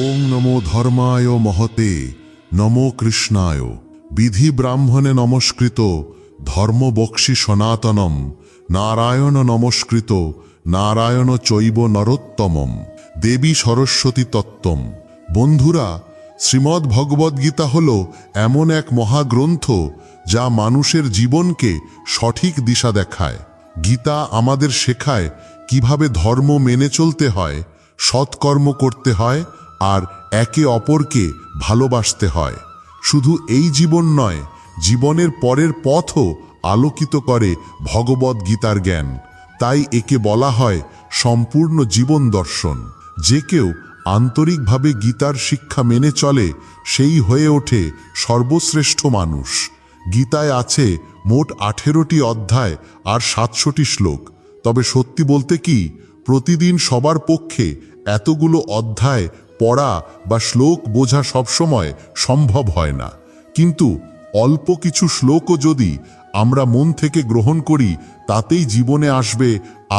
ওং নমো ধর্মায় মহতে, নমো কৃষ্ণায়। বিধি ব্রাহ্মণে নমস্কৃত ধর্মবক্সি সনাতনম, নারায়ণ নমস্কৃত, নারায়ণ চৈব নরোত্তমম, দেবী সরস্বতী তত্ত্বম। বন্ধুরা, শ্রীমদ্ ভগবদ্গীতা হল এমন এক মহাগ্রন্থ যা মানুষের জীবনকে সঠিক দিশা দেখায়। গীতা আমাদের শেখায় কীভাবে ধর্ম মেনে চলতে হয়, সৎকর্ম করতে হয় আর একে অপরকে ভালোবাসতে হয়। শুধু এই জীবন নয়, জীবনের পরের পথও আলোকিত করে ভগবদ গীতার জ্ঞান। তাই একে বলা হয় সম্পূর্ণ জীবন দর্শন। যে কেউ আন্তরিকভাবে গীতার শিক্ষা মেনে চলে, সেই হয়ে ওঠে সর্বশ্রেষ্ঠ মানুষ। গীতায় আছে মোট আঠেরোটি অধ্যায় আর সাতশোটি শ্লোক। তবে সত্যি বলতে কি, প্রতিদিন সবার পক্ষে এতগুলো অধ্যায় পড়া বা শ্লোক বোঝা সবসময় সম্ভব হয় না। কিন্তু অল্প কিছু শ্লোকও যদি আমরা মন থেকে গ্রহণ করি, তাতেই জীবনে আসবে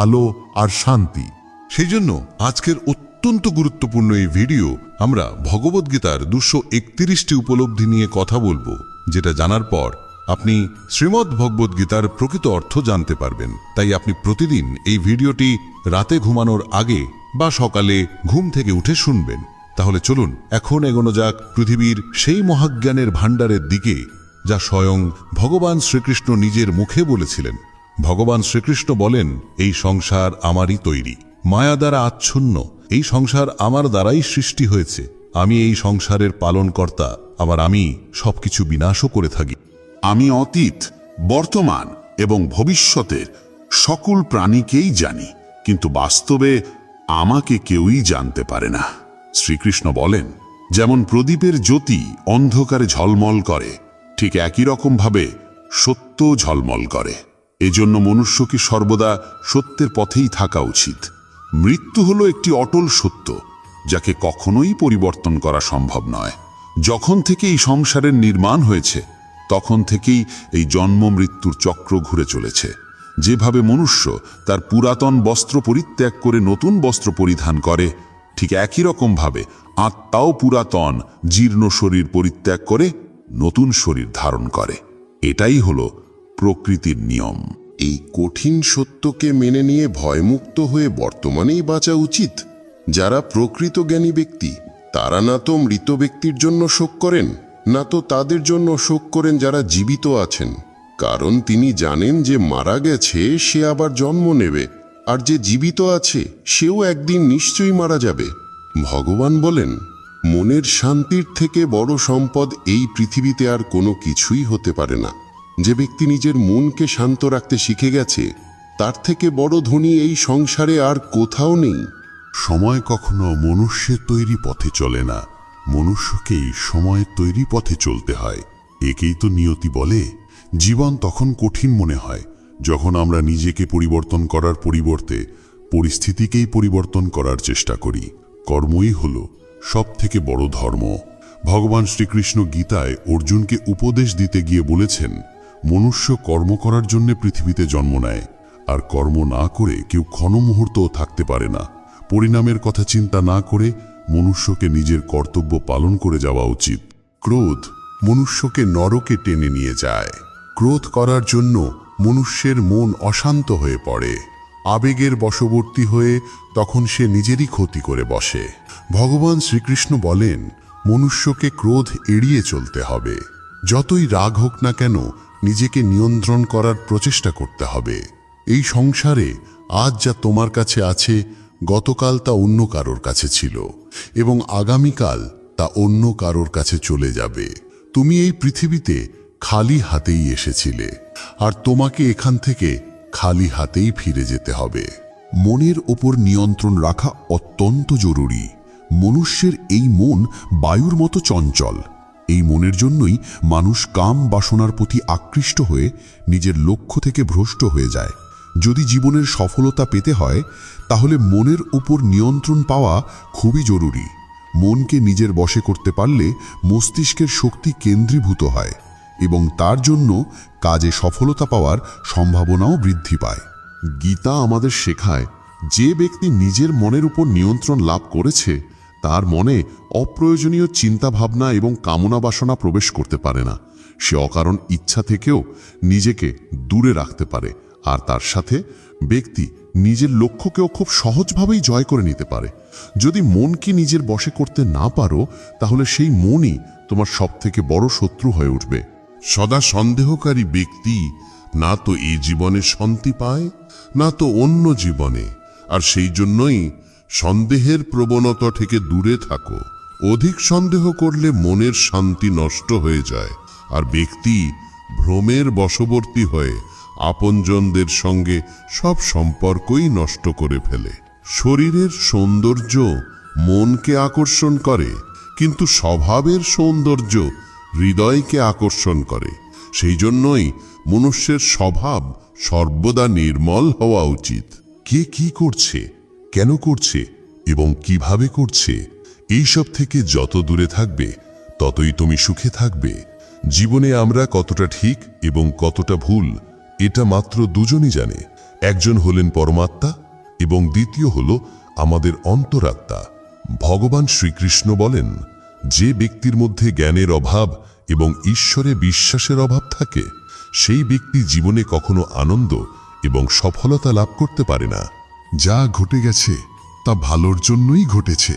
আলো আর শান্তি। সেই জন্য আজকের অত্যন্ত গুরুত্বপূর্ণ এই ভিডিও আমরা ভগবদ্গীতার দুশো একত্রিশটি উপলব্ধি নিয়ে কথা বলব, যেটা জানার পর আপনি শ্রীমদ্ ভগবদ্গীতার প্রকৃত অর্থ জানতে পারবেন। তাই আপনি প্রতিদিন এই ভিডিওটি রাতে ঘুমানোর আগে বা সকালে ঘুম থেকে উঠে শুনবেন। তাহলে চলুন, এখন এগোনো যাক পৃথিবীর সেই মহাজ্ঞানের ভাণ্ডারের দিকে, যা স্বয়ং ভগবান শ্রীকৃষ্ণ নিজের মুখে বলেছিলেন। ভগবান শ্রীকৃষ্ণ বলেন, এই সংসার আমারই তৈরি। মায়া দ্বারা আচ্ছন্ন। এই সংসার আমার দ্বারাই সৃষ্টি হয়েছে। আমি এই সংসারের পালনকর্তা। আবার আমি সবকিছু বিনাশও করে থাকি। আমি অতীত, বর্তমান এবং ভবিষ্যতের সকল প্রাণীকেই জানি। কিন্তু বাস্তবে আমাকে কেউই জানতে পারে না। শ্রীকৃষ্ণ বলেন, যেমন প্রদীপের জ্যোতি অন্ধকারে ঝলমল করে, ঠিক একই রকমভাবে সত্য ঝলমল করে। এজন্য মনুষ্যকে সর্বদা সত্যের পথেই থাকা উচিত? মৃত্যু হলো একটি অটল সত্য, যাকে কখনোই পরিবর্তন করা সম্ভব নয়। যখন থেকে এই সংসারের নির্মাণ হয়েছে, তখন থেকেই এই জন্ম মৃত্যুর চক্র ঘুরে চলেছে। যেভাবে মনুষ্য তার পুরাতন বস্ত্র পরিত্যাগ করে নতুন বস্ত্র পরিধান করে ঠিক একই রকমভাবে আত্মাও পুরাতন, জীর্ণ শরীর পরিত্যাগ করে নতুন শরীর ধারণ করে। এটাই হলো প্রকৃতির নিয়ম। এই কঠিন সত্যকে মেনে নিয়ে ভয়মুক্ত হয়ে বর্তমানেই বাঁচা উচিত। যারা প্রকৃত জ্ঞানী ব্যক্তি, তারা না তো মৃত ব্যক্তির জন্য শোক করেন, না তো তাদের জন্য শোক করেন যারা জীবিত আছেন। কারণ তিনি জানেন যে মারা গেছে, সে আবার জন্ম নেবে। আর যে জীবিত আছে, সেও একদিন নিশ্চয়ই মারা যাবে। ভগবান বলেন, মনের শান্তির থেকে বড় সম্পদ এই পৃথিবীতে আর কোনো কিছুই হতে পারে না। যে ব্যক্তি নিজের মনকে শান্ত রাখতে শিখে গেছে, তার থেকে বড় ধনী এই সংসারে আর কোথাও নেই। সময় কখনো মনুষ্যের তৈরি পথে চলে না, মনুষ্যকেই সময়ের তৈরি পথে চলতে হয়। একেই তো নিয়তি বলে, জীবন তখন কঠিন মনে হয় যখন আমরা নিজেকে পরিবর্তন করার পরিবর্তে পরিস্থিতিকেই পরিবর্তন করার চেষ্টা করি, কর্মই হল সব থেকে বড় ধর্ম। ভগবান শ্রীকৃষ্ণ গীতায় অর্জুনকে উপদেশ দিতে গিয়ে বলেছেন, মনুষ্য কর্ম করার জন্য পৃথিবীতে জন্ম নেয়, আর কর্ম না করে কেউ ক্ষণ মুহূর্তও থাকতে পারে না। পরিণামের কথা চিন্তা না করে মনুষ্যকে নিজের কর্তব্য পালন করে যাওয়া উচিত। ক্রোধ মনুষ্যকে নরকে টেনে নিয়ে যায়। ক্রোধ করার জন্য মনুষ্যের মন অশান্ত হয়ে পড়ে। আবেগের বশবর্তী হয়ে তখন সে নিজেরই ক্ষতি করে বসে। ভগবান শ্রীকৃষ্ণ বলেন, মনুষ্যকে ক্রোধ এড়িয়ে চলতে হবে। যতই রাগ হোক না কেন, নিজেকে নিয়ন্ত্রণ করার প্রচেষ্টা করতে হবে। এই সংসারে আজ যা তোমার কাছে আছে, গতকাল তা অন্য কারোর কাছে ছিল এবং আগামীকাল তা অন্য কারোর কাছে চলে যাবে। তুমি এই পৃথিবীতে খালি হাতেই এসেছিলে, আর তোমাকে এখান থেকে খালি হাতেই ফিরে যেতে হবে। মনের ওপর নিয়ন্ত্রণ রাখা অত্যন্ত জরুরি। মনুষ্যের এই মন বায়ুর মতো চঞ্চল। এই মনের জন্যই মানুষ কাম বাসনার প্রতি আকৃষ্ট হয়ে নিজের লক্ষ্য থেকে ভ্রষ্ট হয়ে যায়। যদি জীবনের সফলতা পেতে হয়, তাহলে মনের উপর নিয়ন্ত্রণ পাওয়া খুবই জরুরি। মনকে নিজের বশে করতে পারলে মস্তিষ্কের শক্তি কেন্দ্রীভূত হয়। এবং তার জন্য কাজে সফলতা পাওয়ার সম্ভাবনাও বৃদ্ধি পায়। গীতা আমাদের শেখায়, যে ব্যক্তি নিজের মনের উপর নিয়ন্ত্রণ লাভ করেছে, তার মনে অপ্রয়োজনীয় চিন্তাভাবনা এবং কামনা বাসনা প্রবেশ করতে পারে না। সে অকারণ ইচ্ছা থেকেও নিজেকে দূরে রাখতে পারে, আর তার সাথে ব্যক্তি নিজের লক্ষ্যকেও খুব সহজভাবেই জয় করে নিতে পারে। যদি মনকে নিজের বশে করতে না পারো, তাহলে সেই মনই তোমার সবথেকে বড় শত্রু হয়ে উঠবে। সদা সন্দেহকারী ব্যক্তি না তো এই জীবনে শান্তি পায়, না তো অন্য জীবনে। আর সেই জন্যই সন্দেহের প্রবণতা থেকে দূরে থাকো। অধিক সন্দেহ করলে মনের শান্তি নষ্ট হয়ে যায়, আর ব্যক্তি ভ্রমের বশবর্তী হয়ে আপনজনদের সঙ্গে সব সম্পর্কই নষ্ট করে ফেলে। শরীরের সৌন্দর্য মনকে আকর্ষণ করে, কিন্তু স্বভাবের সৌন্দর্য হৃদয়কে আকর্ষণ করে। সেই জন্যই মনুষ্যের স্বভাব সর্বদা নির্মল হওয়া উচিত। কে কি করছে, কেন করছে এবং কীভাবে করছে, এইসব থেকে যত দূরে থাকবে, ততই তুমি সুখে থাকবে। জীবনে আমরা কতটা ঠিক এবং কতটা ভুল, এটা মাত্র দুজনই জানে। একজন হলেন পরমাত্মা এবং দ্বিতীয় হল আমাদের অন্তরাত্মা। ভগবান শ্রীকৃষ্ণ বলেন যে ব্যক্তির মধ্যে জ্ঞানের অভাব এবং ঈশ্বরে বিশ্বাসের অভাব থাকে, সেই ব্যক্তি জীবনে কখনো আনন্দ এবং সফলতা লাভ করতে পারে না। যা ঘটে গেছে, তা ভালোর জন্যই ঘটেছে,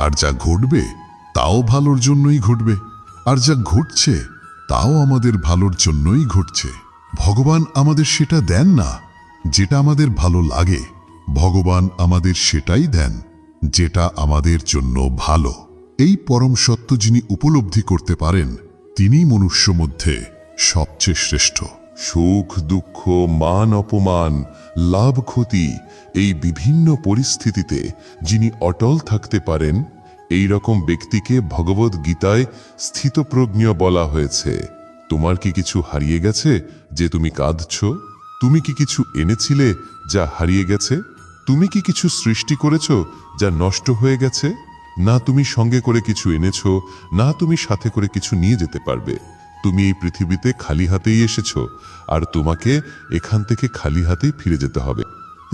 আর যা ঘটবে, তাও ভালোর জন্যই ঘটবে। আর যা ঘটছে, তাও আমাদের ভালোর জন্যই ঘটছে। ভগবান আমাদের সেটা দেন না, যেটা আমাদের ভালো লাগে। ভগবান আমাদের সেটাই দেন, যেটা আমাদের জন্য ভালো। এই পরম সত্য যিনি উপলব্ধি করতে পারেন তিনি মনুষ্য মধ্যে সবচেয়ে শ্রেষ্ঠ। সুখ, দুঃখ, মান, অপমান, লাভ, ক্ষতি এই বিভিন্ন পরিস্থিতিতে যিনি অটল থাকতে পারেন, এই রকম ব্যক্তিকে ভগবদ গীতায় স্থিতপ্রজ্ঞ বলা হয়েছে। তোমার কি কিছু হারিয়ে গেছে যে তুমি কাঁদছ? তুমি কি কিছু এনেছিলে যা হারিয়ে গেছে? তুমি কি কিছু সৃষ্টি করেছ যা নষ্ট হয়ে গেছে? না তুমি সঙ্গে করে কিছু এনেছ, না তুমি সাথে করে কিছু নিয়ে যেতে পারবে। তুমি এই পৃথিবীতে খালি হাতেই এসেছ, আর তোমাকে এখান থেকে খালি হাতেই ফিরে যেতে হবে।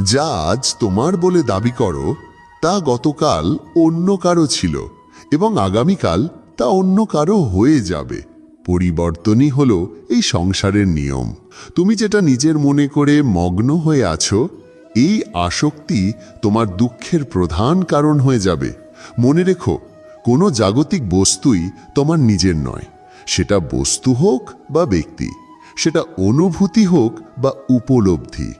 যা আজ তোমার বলে দাবি করো, তা গতকাল অন্য কারও ছিল, এবং আগামীকাল তা অন্য কারও হয়ে যাবে। পরিবর্তনই হলো এই সংসারের নিয়ম। তুমি যেটা নিজের মনে করে মগ্ন হয়ে আছো, এই আসক্তি তোমার দুঃখের প্রধান কারণ হয়ে যাবে। মনে রেখো, কোনো জাগতিক বস্তুই তোমার নিজের নয়। সেটা বস্তু হোক বা ব্যক্তি, সেটা অনুভূতি হোক বা উপলব্ধি।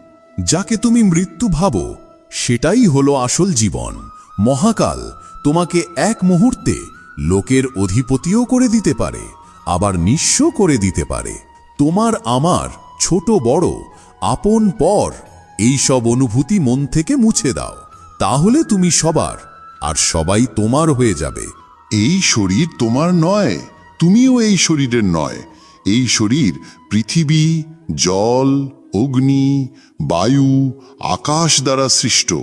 যাকে তুমি মৃত্যু ভাবো, সেটাই হলো আসল জীবন। মহাকাল তোমাকে এক মুহূর্তে লোকের অধিপতিও করে দিতে পারে, আবার নিঃস্ব করে দিতে পারে। তোমার আমার ছোট বড়, আপন পর এই সব অনুভূতি মন থেকে মুছে দাও। তাহলে তুমি সবার আর সবাই তোমার হয়ে যাবে। এই শরীর তোমার নয়, তুমিও এই শরীরের নয়। এই শরীর পৃথিবী, জল, অগ্নি, বায়ু, আকাশ দ্বারা সৃষ্ট।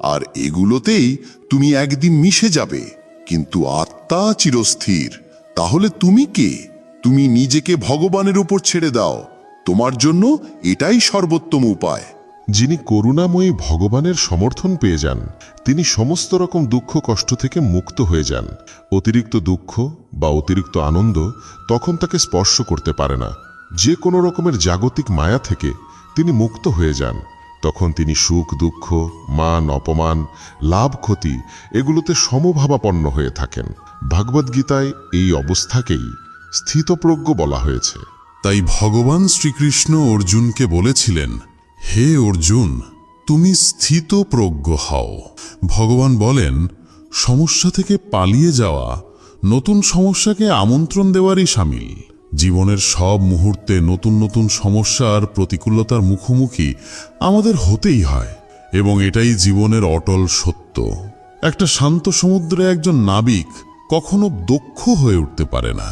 আর এগুলোতেই তুমি একদিন মিশে যাবে। কিন্তু আত্মা চিরস্থির। তাহলে তুমি কে? তুমি নিজেকে ভগবানের উপর ছেড়ে দাও। তোমার জন্য এটাই সর্বোত্তম উপায়। যিনি করুণাময়ী ভগবানের সমর্থন পেয়ে যান, তিনি সমস্ত রকম দুঃখ কষ্ট থেকে মুক্ত হয়ে যান। অতিরিক্ত দুঃখ বা অতিরিক্ত আনন্দ তখন তাকে স্পর্শ করতে পারে না। যে কোনো রকমের জাগতিক মায়া থেকে তিনি মুক্ত হয়ে যান। তখন তিনি সুখ, দুঃখ, মান, অপমান, লাভ, ক্ষতি এগুলোতে সমভাবাপন্ন হয়ে থাকেন। ভাগবদ্গীতায় এই অবস্থাকেই স্থিতপ্রজ্ঞ বলা হয়েছে। তাই ভগবান শ্রীকৃষ্ণ অর্জুনকে বলেছিলেন হে অর্জুন, তুমি স্থিতপ্রজ্ঞ হও। ভগবান বলেন, সমস্যা থেকে পালিয়ে যাওয়া নতুন সমস্যাকে আমন্ত্রণ দেওয়ারই সামিল। জীবনের সব মুহূর্তে নতুন নতুন সমস্যার প্রতিকূলতার মুখোমুখি আমাদের হতেই হয়, এবং এটাই জীবনের অটল সত্য। একটা শান্ত সমুদ্রে একজন নাবিক কখনো দক্ষ হয়ে উঠতে পারে না।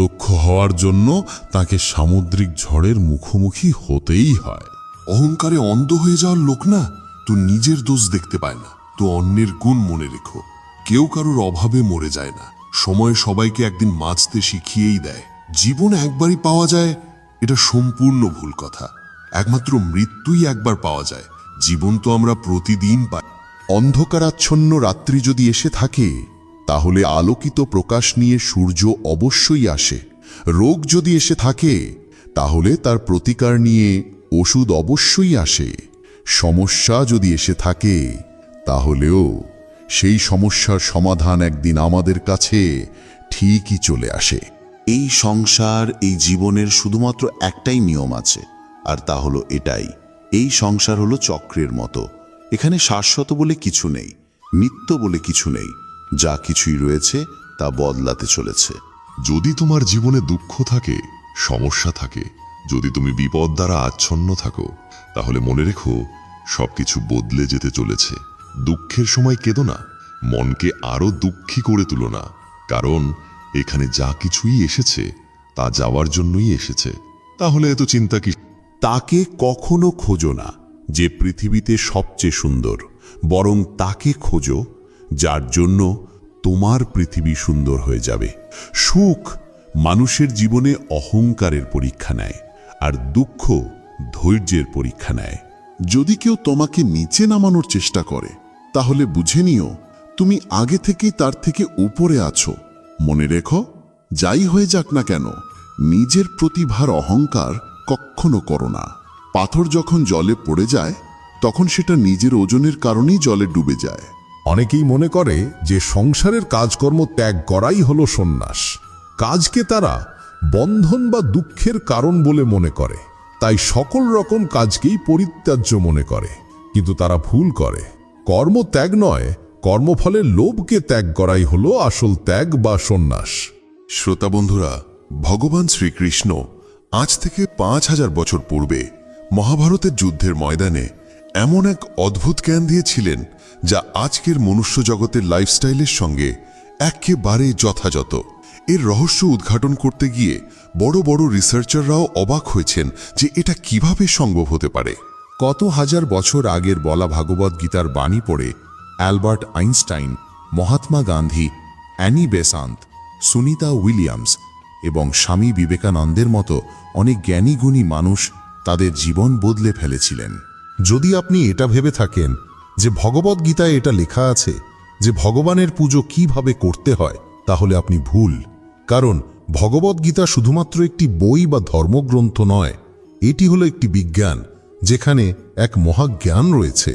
দক্ষ হওয়ার জন্য তাকে সামুদ্রিক ঝড়ের মুখোমুখি হতেই হয়। অহংকারে অন্ধ হয়ে যাওয়ার লোক না, তো নিজের দোষ দেখতে পায় না। তো অন্যের গুণ মনে রেখো। কেউ কারোর অভাবে মরে যায় না। সময় সবাইকে একদিন বাঁচতে শিখিয়েই দেয়। জীবন একবারই পাওয়া যায়, এটা সম্পূর্ণ ভুল কথা। একমাত্র মৃত্যুই একবার পাওয়া যায়। জীবন তো আমরা প্রতিদিন পাই। অন্ধকারাচ্ছন্ন রাত্রি যদি এসে থাকে, তাহলে আলোকিত প্রকাশ নিয়ে সূর্য অবশ্যই আসে। রোগ যদি এসে থাকে, তাহলে তার প্রতিকার নিয়ে ওষুধ অবশ্যই আসে। সমস্যা যদি এসে থাকে তাহলেও সেই সমস্যার সমাধান একদিন আমাদের কাছে ঠিকই চলে আসে। এই সংসার এই জীবনের শুধুমাত্র একটাই নিয়ম আছে আর তা হলো এটাই। এই সংসার হলো চক্রের মতো। এখানে শাশ্বত বলে কিছু নেই নিত্য বলে কিছু নেই। যা কিছুই রয়েছে তা বদলাতে চলেছে। যদি তোমার জীবনে দুঃখ থাকে সমস্যা থাকে যদি তুমি বিপদ দ্বারা আচ্ছন্ন থাকো, তাহলে মনে রেখো, সবকিছু বদলে যেতে চলেছে। দুঃখের সময় কেঁদো না, মনকে আরও দুঃখী করে তুলো না। কারণ, এখানে যা কিছুই এসেছে, তা যাওয়ার জন্যই এসেছে। তাহলে এত চিন্তা কি তাকে কখনো খোঁজো না, যে পৃথিবীতে সবচেয়ে সুন্দর। বরং তাকে খোঁজো, যার জন্য তোমার পৃথিবী সুন্দর হয়ে যাবে। সুখ, মানুষের জীবনে অহংকারের পরীক্ষা নেয়। আর দুঃখ ধৈর্যের পরীক্ষা নেয়। যদি কেউ তোমাকে নিচে নামানোর চেষ্টা করে, তাহলে বুঝে নিও, তুমি আগে থেকেই তার থেকে উপরে আছো। মনে রেখো, যাই হয়ে যাক না কেন, নিজের প্রতিভার অহংকার কখনো করো না। পাথর যখন জলে পড়ে যায়, তখন সেটা নিজের ওজনের কারণেই জলে ডুবে যায়। অনেকেই মনে করে যে সংসারের কাজকর্ম ত্যাগ করাই হলো সন্ন্যাস। কাজকে তারা বন্ধন বা দুঃখের কারণ বলে মনে করে। তাই সকল রকম কাজকেই পরিত্যাজ্য মনে করে। কিন্তু তারা ভুল করে। কর্ম ত্যাগ নয়, কর্মফলের লোভকে ত্যাগ করাই হল আসল ত্যাগ বা সন্ন্যাস। শ্রোতা বন্ধুরা, ভগবান শ্রীকৃষ্ণ আজ থেকে পাঁচ হাজার বছর পূর্বে মহাভারতের যুদ্ধের ময়দানে এমন এক অদ্ভুত জ্ঞান দিয়েছিলেন যা আজকের মনুষ্য জগতের লাইফস্টাইলের সঙ্গে একেবারে যথাযথ। এর রহস্য উদ্ঘাটন করতে গিয়ে বড় বড় রিসার্চাররাও অবাক হয়েছেন যে এটা কীভাবে সম্ভব হতে পারে। কত হাজার বছর আগের বলা ভাগবত গীতার বাণী পড়ে Albert Einstein, Mahatma Gandhi, Annie Besant, Sunita Williams এবং স্বামী বিবেকানন্দের মতো অনেক জ্ঞানীগুণী মানুষ তাদের জীবন বদলে ফেলেছিলেন। যদি আপনি এটা ভেবে থাকেন যে ভগবত গীতায় এটা লেখা আছে যে ভগবানের পুজো কীভাবে করতে হয়, তাহলে আপনি ভুল। কারণ ভগবত গীতা শুধুমাত্র একটি বই বা ধর্মগ্রন্থ নয়, এটি হলো একটি বিজ্ঞান, যেখানে এক মহাজ্ঞান রয়েছে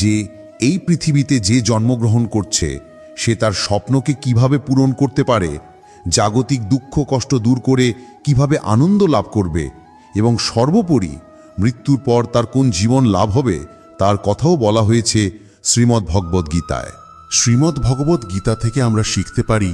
যে এই পৃথিবীতে যে জন্মগ্রহণ করছে, সে তার স্বপ্নকে কীভাবে পূরণ করতে পারে, জাগতিক দুঃখ কষ্ট দূর করে কীভাবে আনন্দ লাভ করবে এবং সর্বোপরি মৃত্যুর পর তার কোন জীবন লাভ হবে, তার কথাও বলা হয়েছে শ্রীমদ্ ভগবদ্গীতায় শ্রীমদ্ ভগবদ্গীতা থেকে আমরা শিখতে পারি,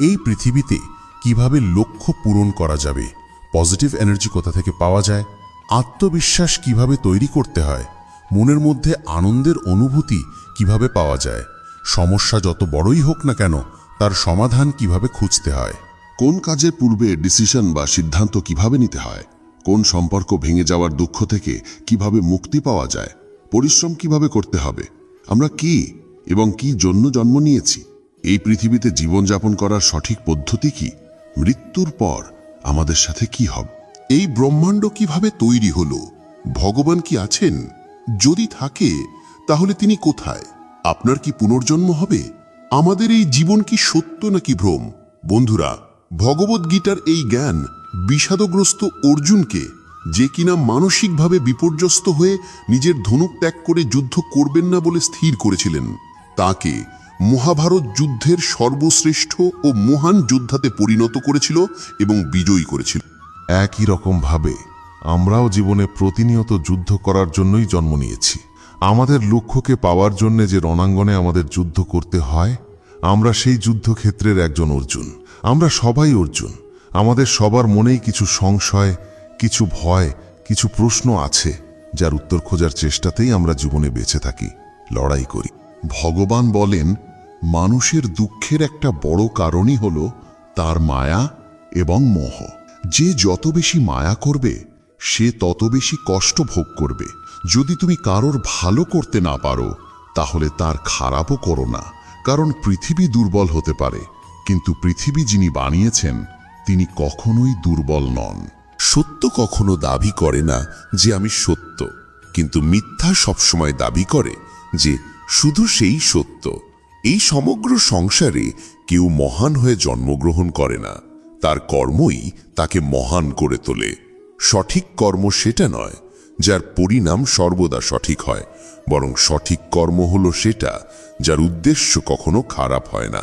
এই পৃথিবীতে কীভাবে লক্ষ্য পূরণ করা যাবে? পজিটিভ এনার্জি কোথা থেকে পাওয়া যায়? আত্মবিশ্বাস কীভাবে তৈরি করতে হয়? মনের মধ্যে আনন্দের অনুভূতি কীভাবে পাওয়া যায়? সমস্যা যত বড়ই হোক না কেন, তার সমাধান কীভাবে খুঁজতে হয়? কোন কাজের পূর্বে ডিসিশন বা সিদ্ধান্ত কীভাবে নিতে হয়? কোন সম্পর্ক ভেঙে যাওয়ার দুঃখ থেকে কীভাবে মুক্তি পাওয়া যায়? পরিশ্রম কীভাবে করতে হবে? আমরা কি এবং কি জন্য জন্ম নিয়েছি? এই পৃথিবীতে জীবনযাপন করার সঠিক পদ্ধতি কি? মৃত্যুর পর আমাদের সাথে কি হবে? এই ব্রহ্মাণ্ড কীভাবে তৈরি হলো? ভগবান কি আছেন? যদি থাকে, তাহলে তিনি কোথায়? আপনার কি পুনর্জন্ম হবে? আমাদের এই জীবন কি সত্য নাকি ভ্রম? বন্ধুরা, ভগবত গীতার এই জ্ঞান বিষাদগ্রস্ত অর্জুনকে যে কিনা মানসিকভাবে বিপর্যস্ত হয়ে নিজের ধনুক ত্যাগ করে যুদ্ধ করবেন না বলে স্থির করেছিলেন, তাকে মহাভারত যুদ্ধের সর্বশ্রেষ্ঠ ও মহান যোদ্ধাতে পরিণত করেছিল এবং বিজয়ী করেছিল। একই রকমভাবে আমরাও জীবনে প্রতিনিয়ত যুদ্ধ করার জন্যই জন্ম নিয়েছি। আমাদের লক্ষ্যকে পাওয়ার জন্য যে রণাঙ্গনে আমাদের যুদ্ধ করতে হয়, আমরা সেই যুদ্ধক্ষেত্রের একজন অর্জুন। আমরা সবাই অর্জুন। আমাদের সবার মনেই কিছু সংশয়, কিছু ভয়, কিছু প্রশ্ন আছে, যার উত্তর খোঁজার চেষ্টাতেই আমরা জীবনে বেঁচে থাকি, লড়াই করি। ভগবান বলেন, মানুষের দুঃখের একটা বড় কারণই হল তার মায়া এবং মোহ। যে যত বেশি মায়া করবে, সে তত বেশি কষ্ট ভোগ করবে। যদি তুমি কারোর ভালো করতে না পারো, তাহলে তার খারাপও করো না, কারণ পৃথিবী দুর্বল হতে পারে। কিন্তু পৃথিবী যিনি বানিয়েছেন, তিনি কখনোই দুর্বল নন। সত্য কখনো দাবি করে না যে আমি সত্য, কিন্তু মিথ্যা সবসময় দাবি করে যে শুধু সেই সত্য। এই সমগ্র সংসারে কেউ মহান হয়ে জন্মগ্রহণ করে না। তার কর্মই তাকে মহান করে তোলে। সঠিক কর্ম সেটা নয়, যার পরিণাম সর্বদা সঠিক হয়, বরং সঠিক কর্ম হলো সেটা, যার উদ্দেশ্য কখনো খারাপ হয় না।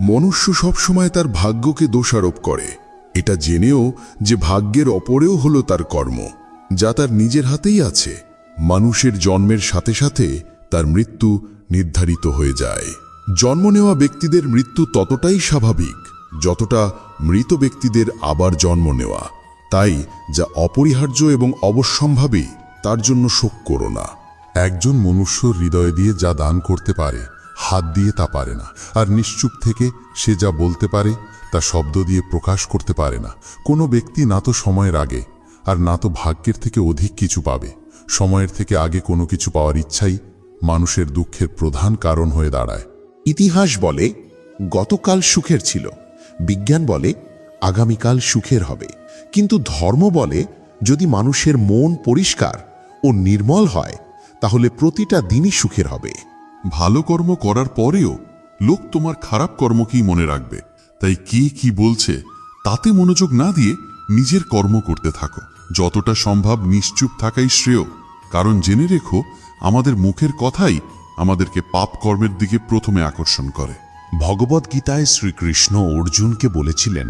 মনুষ্য সবসময় তার ভাগ্যকে দোষারোপ করে। এটা জেনেও যে ভাগ্যের অপরেও হলো তার কর্ম, যা তার নিজের হাতেই আছে। মানুষের জন্মের সাথে সাথে তার মৃত্যু নির্ধারিত হয়ে যায়। জন্ম নেওয়া ব্যক্তিদের মৃত্যু ততটাই স্বাভাবিক যতটা মৃত ব্যক্তিদের আবার জন্ম নেওয়া। তাই যা অপরিহার্য এবং অবশ্যম্ভাবী, তার জন্য শোক করো না। একজন মনুষ্য হৃদয় দিয়ে যা দান করতে পারে, হাত দিয়ে তা পারে না। আর নিশ্চুপ থেকে সে যা বলতে পারে, তা শব্দ দিয়ে প্রকাশ করতে পারে না। কোনো ব্যক্তি না তো সময়ের আগে, আর না তো ভাগ্যের থেকে অধিক কিছু পাবে। সময়ের থেকে আগে কোনো কিছু পাওয়ার ইচ্ছাই মানুষের দুঃখের প্রধান কারণ হয়ে দাঁড়ায়। ইতিহাস বলে, গতকাল সুখের ছিল। বিজ্ঞান বলে, আগামীকাল সুখের হবে। কিন্তু ধর্ম বলে, যদি মানুষের মন পরিষ্কার ও নির্মল হয়, তাহলে প্রতিটা দিনই সুখের হবে। ভালো কর্ম করার পরেও লোক তোমার খারাপ কর্মকেই মনে রাখবে। তাই কে কি বলছে, তাতে মনোযোগ না দিয়ে নিজের কর্ম করতে থাকো। যতটা সম্ভব নিশ্চুপ থাকাই শ্রেয়। কারণ জেনে রেখো আমাদের মুখের কথাই আমাদেরকে পাপ কর্মের দিকে প্রথমে আকর্ষণ করে। ভগবদ্গীতায় শ্রীকৃষ্ণ অর্জুনকে বলেছিলেন,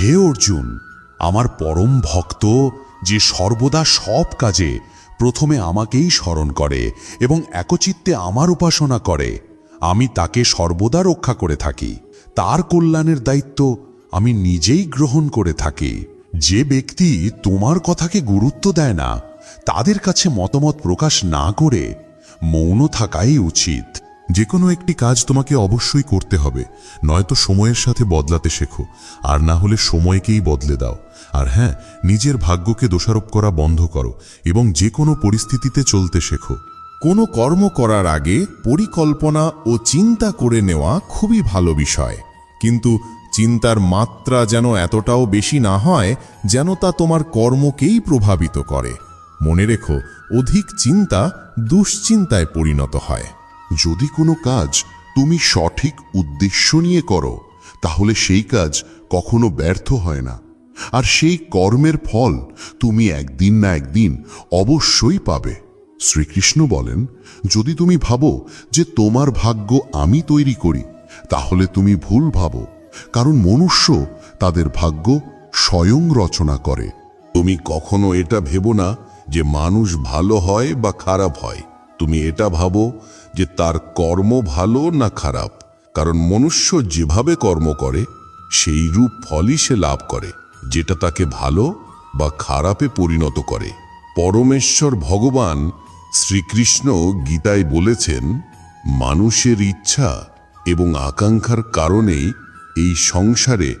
হে অর্জুন, আমার পরম ভক্ত যে সর্বদা সব কাজে প্রথমে আমাকেই স্মরণ করে এবং একচিত্তে আমার উপাসনা করে, আমি তাকে সর্বদা রক্ষা করে থাকি। তার কল্যাণের দায়িত্ব আমি নিজেই গ্রহণ করে থাকি। যে ব্যক্তি তোমার কথাকে গুরুত্ব দেয় না তাদের কাছে মতামত প্রকাশ না করে মৌন থাকাই উচিত। যে কোনো একটি কাজ তোমাকে অবশ্যই করতে হবে, নয়তো সময়ের সাথে বদলাতে শেখো, আর না হলে সময়কেই বদলে দাও। আর হ্যাঁ নিজের ভাগ্যকে দোষারোপ করা বন্ধ করো এবং যে কোনো পরিস্থিতিতে চলতে শেখো। কোনো কর্ম করার আগে পরিকল্পনা ও চিন্তা করে নেওয়া খুবই ভালো বিষয়। কিন্তু চিন্তার মাত্রা যেন এতটাও বেশি না হয়, যেন তা তোমার কর্মকেই প্রভাবিত করে। মনে রেখো, অধিক চিন্তা দুশ্চিন্তায় পরিণত হয়। যদি কোনো কাজ তুমি সঠিক উদ্দেশ্য নিয়ে করো, তাহলে সেই কাজ কখনো ব্যর্থ হয় না। আর সেই কর্মের ফল তুমি একদিন না একদিন অবশ্যই পাবে। শ্রীকৃষ্ণ বলেন, যদি তুমি ভাবো যে তোমার ভাগ্য আমি তৈরি করি, তাহলে তুমি ভুল ভাবো, কারণ মনুষ্য তাদের ভাগ্য স্বয়ং রচনা করে। তুমি কখনো এটা ভেবো না যে মানুষ ভালো হয় বা খারাপ হয়। তুমি এটা ভাবো যে তার কর্ম ভালো না খারাপ। কারণ মনুষ্য যেভাবে কর্ম করে, সেই রূপ ফলই সে লাভ করে, যেটা তাকে ভালো বা খারাপে পরিণত করে। পরমেশ্বর ভগবান শ্রীকৃষ্ণ গীতায় বলেছেন, মানুষের ইচ্ছা এবং আকাঙ্ক্ষার কারণেই এই সংসারে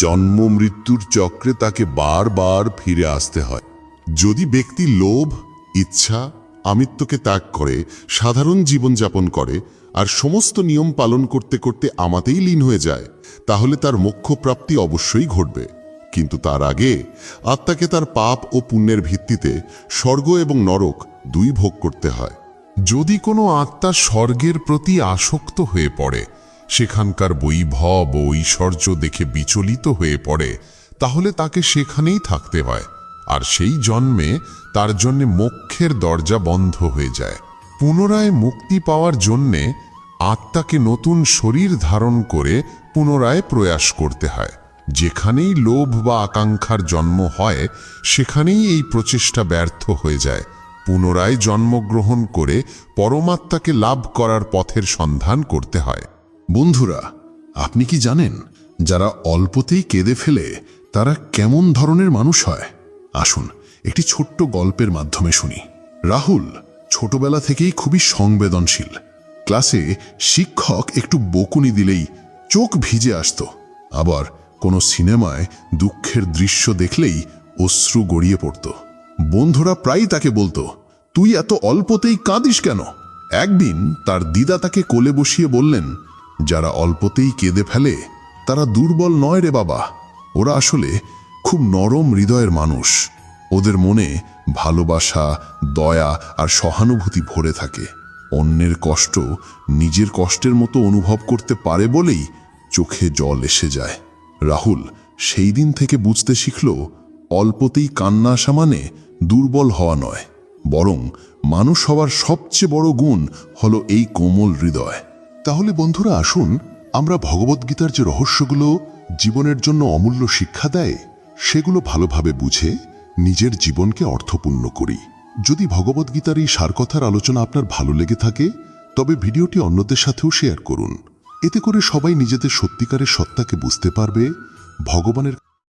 জন্ম মৃত্যুর চক্রে তাকে বারবার ফিরে আসতে হয়। যদি ব্যক্তি লোভ, ইচ্ছা, আমিত্বকে ত্যাগ করে, সাধারণ জীবনযাপন করে, আর সমস্ত নিয়ম পালন করতে করতে আমাতেই লীন হয়ে যায়, তাহলে তার মোক্ষ প্রাপ্তি অবশ্যই ঘটবে। কিন্তু তার আগে, আত্মাকে তার পাপ ও পুণ্যের ভিত্তিতে স্বর্গ এবং নরক দুই ভোগ করতে হয়। যদি কোনো আত্মা স্বর্গের প্রতি আসক্ত হয়ে পড়ে, সেখানকার বৈভব ও ঐশ্বর্য দেখে বিচলিত হয়ে পড়ে, তাহলে তাকে সেখানেই থাকতে হয়। আর সেই জন্মে তার জন্যে মোক্ষের দরজা বন্ধ হয়ে যায়। পুনরায় মুক্তি পাওয়ার জন্যে আত্মাকে নতুন শরীর ধারণ করে পুনরায় প্রয়াস করতে হয়। যেখানেই লোভ বা আকাঙ্ক্ষার জন্ম হয়, সেখানেই এই প্রচেষ্টা ব্যর্থ হয়ে যায়। পুনরায় জন্মগ্রহণ করে পরমাত্মাকে লাভ করার পথের সন্ধান করতে হয়। বন্ধুরা, আপনি কি জানেন যারা অল্পতেই কেঁদে ফেলে, তারা কেমন ধরনের মানুষ হয়? আসুন, একটি ছোট্ট গল্পের মাধ্যমে শুনি। রাহুল ছোটবেলা থেকেই খুবই সংবেদনশীল। ক্লাসে শিক্ষক একটু বকুনি দিলেই চোখ ভিজে আসতো। আবার কোনো সিনেমায় দুঃখের দৃশ্য দেখলেই অশ্রু গড়িয়ে পড়ত। বন্ধুরা প্রায়ই তাকে বলতো, তুই এত অল্পতেই কাঁদিস কেন? একদিন তার দিদা তাকে কোলে বসিয়ে বললেন, যারা অল্পতেই কেঁদে ফেলে, তারা দুর্বল নয় রে বাবা। ওরা আসলে খুব নরম হৃদয়ের মানুষ। ওদের মনে ভালোবাসা, দয়া আর সহানুভূতি ভরে থাকে। অন্যের কষ্ট নিজের কষ্টের মতো অনুভব করতে পারে বলেই চোখে জল এসে যায়। রাহুল সেই দিন থেকে বুঝতে শিখল, অল্পতেই কান্না আসা মানে দুর্বল হওয়া নয়, বরং মানুষ হওয়ার সবচেয়ে বড় গুণ হলো এই কোমল হৃদয়। তাহলে বন্ধুরা আসুন, আমরা ভগবদ্গীতার যে রহস্যগুলো জীবনের জন্য অমূল্য শিক্ষা দেয় সেগুলো ভালোভাবে বুঝে নিজের জীবনকে অর্থপূর্ণ করি। যদি ভগবদ্গীতার এই সারকথার আলোচনা আপনার ভালো লেগে থাকে, তবে ভিডিওটি অন্যদের সাথেও শেয়ার করুন। এতে করে সবাই নিজেদের সত্যিকারের সত্তাকে বুঝতে পারবে, ভগবানের